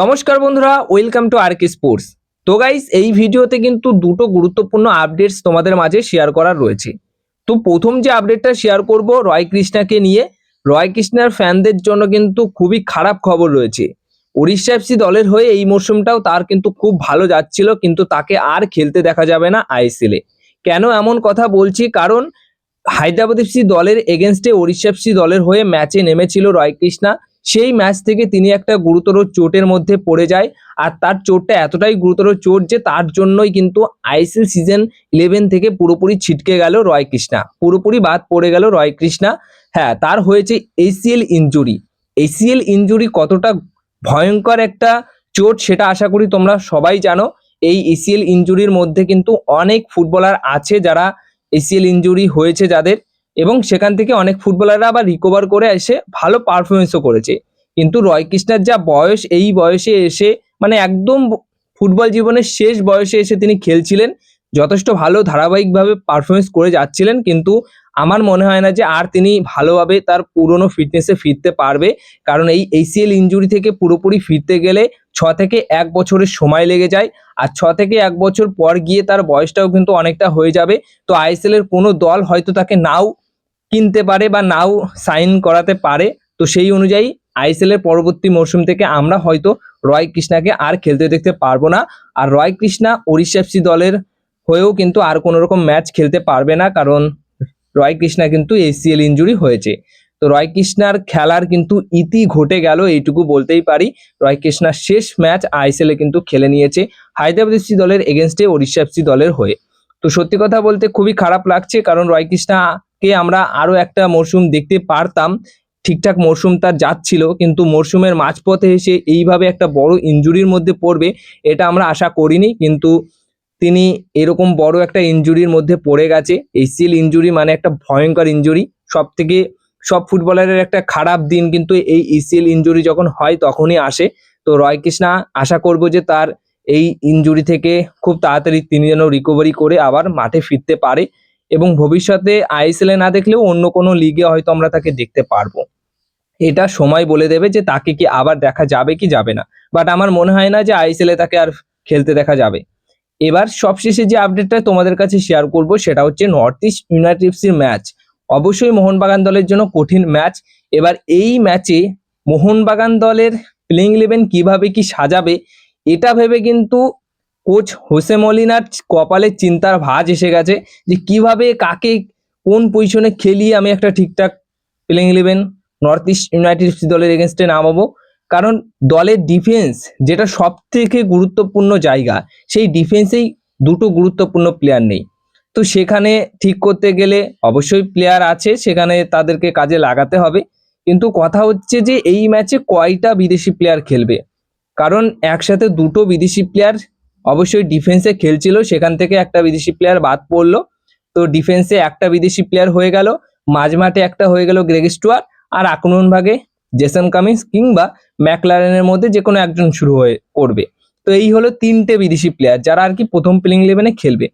নমস্কার বন্ধুরা welcome to R K sports তো গাইস এই ভিডিওতে কিন্তু দুটো গুরুত্বপূর্ণ আপডেটস তোমাদের মাঝে শেয়ার করার রয়েছে। তো প্রথম যে আপডেটটা শেয়ার করব, রয় কৃষ্ণাকে নিয়ে। রয় কৃষ্ণার ফ্যানদের জন্য কিন্তু খুবই খারাপ খবর রয়েছে। উড়িষ্যা এফসি দলের হয়ে এই মরশুমটাও তার কিন্তু খুব ভালো যাচ্ছিল, কিন্তু তাকে আর খেলতে দেখা যাবে না আইএসএলে কেন এমন কথা বলছি? কারণ হায়দ্রাবাদ এফসি দলের এগেনস্টে উড়িষ্যা এফসি দলের হয়ে ম্যাচে নেমেছিল রয় কৃষ্ণা। সেই ম্যাচ থেকে তিনি একটা গুরুতর চোটের মধ্যে পড়ে যায়। আর তার চোটটা এতটাই গুরুতর চোট যে তার জন্যই কিন্তু আইসিএল সিজন ইলেভেন থেকে পুরোপুরি ছিটকে গেল রয় কৃষ্ণা পুরোপুরি বাদ পড়ে গেল রয় কৃষ্ণা হ্যাঁ তার হয়েছে এসিএল ইনজুরি এসিএল ইনজুরি কতটা ভয়ঙ্কর একটা চোট সেটা আশা করি তোমরা সবাই জানো। এই এসিএল ইনজুরির মধ্যে কিন্তু অনেক ফুটবলার আছে যারা এসিএল ইনজুরি হয়েছে যাদের। এবং সেখান থেকে অনেক ফুটবলাররা আবার রিকভার করে এসে ভালো পারফরমেন্সও করেছে। কিন্তু রয় কৃষ্ণার যা বয়স, এই বয়সে এসে মানে একদম ফুটবল জীবনের শেষ বয়সে এসে তিনি খেলছিলেন। যথেষ্ট ভালো ধারাবাহিকভাবে পারফরমেন্স করে যাচ্ছিলেন, কিন্তু আমার মনে হয় না যে আর তিনি ভালোভাবে তার পুরনো ফিটনেসে ফিরতে পারবে। কারণ এই এসিএল ইনজুরি থেকে পুরোপুরি ফিরতে গেলে ছ থেকে এক বছরের সময় লেগে যায়। আর ছ থেকে এক বছর পর গিয়ে তার বয়সটাও কিন্তু অনেকটা হয়ে যাবে। তো আইএসএল এর কোনো দল হয়তো তাকে নাও কিনতে পারে বা নাও সাইন করাতে পারে, তো সেই অনুযায়ী আইএসএল এর পরবর্তী মরশুম থেকে আমরা হয়তো রয় কৃষ্ণাকে আর খেলতে দেখতে পারব না। আর রয় কৃষ্ণা ওড়িশা এফসি দলের হয়েও কিন্তু আর কোনো রকম ম্যাচ খেলতে পারবে না, কারণ রয় কৃষ্ণা কিন্তু এসিএল ইনজুরি হয়েছে। তো রয় কৃষ্ণার খেলার কিন্তু ইতি ঘটে গেল, এইটুকু বলতেই পারি। রয় কৃষ্ণার শেষ ম্যাচ আইএসএল কিন্তু খেলে নিয়েছে হায়দ্রাবাদ এফসি দলের এগেনস্টে ওড়িশা এফসি দলের হয়ে। তো সত্যি কথা বলতে খুবই খারাপ লাগছে, কারণ রয় কৃষ্ণাকে আমরা আরও একটা মরশুম দেখতে পারতাম। ঠিকঠাক মরশুম তার যাচ্ছিল, কিন্তু মরশুমের মাঝপথে এসে এইভাবে একটা বড় ইনজুরির মধ্যে পড়বে, এটা আমরা আশা করিনি, কিন্তু তিনি এরকম বড় একটা ইনজুরির মধ্যে পড়ে গেছে। এসিএল ইনজুরি মানে একটা ভয়ঙ্কর ইনজুরি সব থেকে সব ফুটবলারের একটা খারাপ দিন, কিন্তু এই এসিএল ইনজুরি যখন হয় তখনই আসে। তো রয় কৃষ্ণা আশা করব যে তার এই ইনজুরি থেকে খুব তাড়াতাড়ি তিনি যেন রিকভারি করে আবার মাঠে ফিরতে পারে। এবং ভবিষ্যতে আইএসএল না দেখলেও অন্য কোনো লিগে হয়তো আমরা তাকে দেখতে পারব। এটা সময় বলে দেবে যে তাকে কি আবার দেখা যাবে কি যাবে না। বাট আমার মনে হয় না যে আইএসএল তাকে আর খেলতে দেখা যাবে। এবার সবশেষে যে আপডেটটা তোমাদের কাছে শেয়ার করব সেটা হচ্ছে নর্থ ইস্ট ইউনাইটেড ম্যাচ অবশ্যই মোহনবাগান দলের জন্য কঠিন ম্যাচ এবার এই ম্যাচে মোহনবাগান দলের প্লেইং ইলেভেন কীভাবে কি সাজাবে, এটা ভেবে কিন্তু কোচ হোসে মলিনার কপালে চিন্তার ভাজ এসে গেছে যে কীভাবে কাকে কোন পজিশনে খেলিয়ে আমি একটা ঠিকঠাক playing eleven North East United দলের এগেনস্টে নামাবো। কারণ দলের ডিফেন্স যেটা সব থেকে গুরুত্বপূর্ণ জায়গা, সেই ডিফেন্সেই দুটো গুরুত্বপূর্ণ প্লেয়ার নেই। তো সেখানে ঠিক করতে গেলে অবশ্যই প্লেয়ার আছে, সেখানে তাদেরকে কাজে লাগাতে হবে। কিন্তু কথা হচ্ছে যে এই ম্যাচে কয়টা বিদেশি প্লেয়ার খেলবে? কারণ একসাথে দুটো বিদেশি প্লেয়ার অবশ্যই ডিফেন্সে খেলছিল, সেখান থেকে একটা বিদেশি প্লেয়ার বাদ পড়ল। তো ডিফেন্সে একটা বিদেশি প্লেয়ার হয়ে গেল, মাঝমাঠে একটা হয়ে গেল গ্রেগ স্টুয়ার আর আক্রমণ ভাগে জেসন কামিন্স কিংবা ম্যাকলারেনের মধ্যে যে কোনো একজন শুরু হয়ে করবে তো এই হলো তিনটে বিদেশি প্লেয়ার যারা আর কি প্রথম প্লেইং ইলেভেনে খেলবে।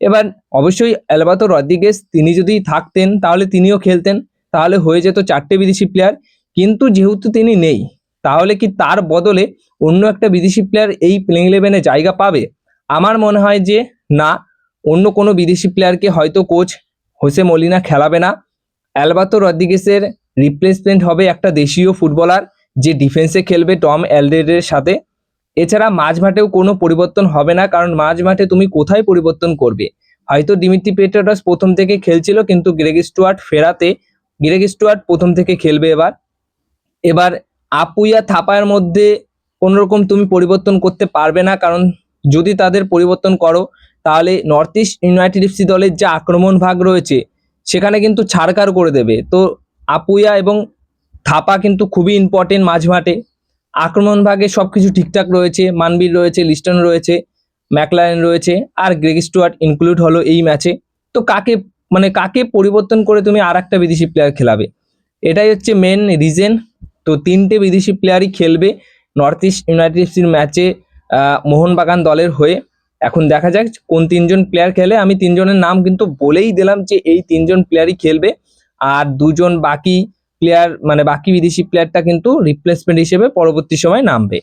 এবার অবশ্যই অ্যালবাতো রদ্রিগেস তিনি যদি থাকতেন, তাহলে তিনিও খেলতেন। তাহলে হয়ে যেত চারটে বিদেশি প্লেয়ার কিন্তু যেহেতু তিনি নেই তাহলে কি তার বদলে অন্য একটা বিদেশি প্লেয়ার এই প্লেইং ইলেভেনে জায়গা পাবে? আমার মনে হয় যে না, অন্য কোনো বিদেশি প্লেয়ারকে হয়তো কোচ হোসে মলিনা খেলাবে না। অ্যালবাতো রদ্রিগেসের রিপ্লেসমেন্ট হবে একটা দেশীয় ফুটবলার যে ডিফেন্সে খেলবে টম অ্যালডেডের সাথে। এছাড়া মাঝ মাঠেও কোনো পরিবর্তন হবে না, কারণ মাঝ মাঠে তুমি কোথায় পরিবর্তন করবে? হয়তো ডিমিট্রি পেট্রাটাস প্রথম থেকে খেলছিল, কিন্তু গ্রেগ স্টুয়ার্ট ফেরাতে, গ্রেগ স্টুয়ার্ট প্রথম থেকে খেলবে এবার। এবার আপুইয়া থাপায়ের মধ্যে কোনোরকম তুমি পরিবর্তন করতে পারবে না, কারণ যদি তাদের পরিবর্তন করো, তাহলে নর্থ ইস্ট ইউনাইটেড এফসি দলের যে আক্রমণ ভাগ রয়েছে, সেখানে কিন্তু ছাড়কার করে দেবে। তো আপুইয়া এবং থাপা কিন্তু খুবই ইম্পর্টেন্ট মাঝমাঠে। আক্রমণ ভাগে সব কিছু ঠিকঠাক রয়েছে মানবীর রয়েছে, লিস্টন রয়েছে, ম্যাকলারেন রয়েছে, আর গ্রেগ স্টুয়ার্ট ইনক্লুড হলো এই ম্যাচে। তো কাকে মানে কাকে পরিবর্তন করে তুমি আর একটা বিদেশি প্লেয়ার খেলাবে? এটাই হচ্ছে মেন রিজন তো তিনটে বিদেশি প্লেয়ারই খেলবে নর্থ ইস্ট ইউনাইটেড এফসির ম্যাচে মোহনবাগান দলের হয়ে। এখন দেখা যাক কোন তিনজন প্লেয়ার খেলে। আমি তিনজনের নাম কিন্তু বলেই দিলাম যে এই তিনজন প্লেয়ারই খেলবে। আর দুজন বাকি প্লেয়ার মানে বাকি বিদেশি প্লেয়ারটা কিন্তু রিপ্লেসমেন্ট হিসেবে পরবর্তী সময় নামবে।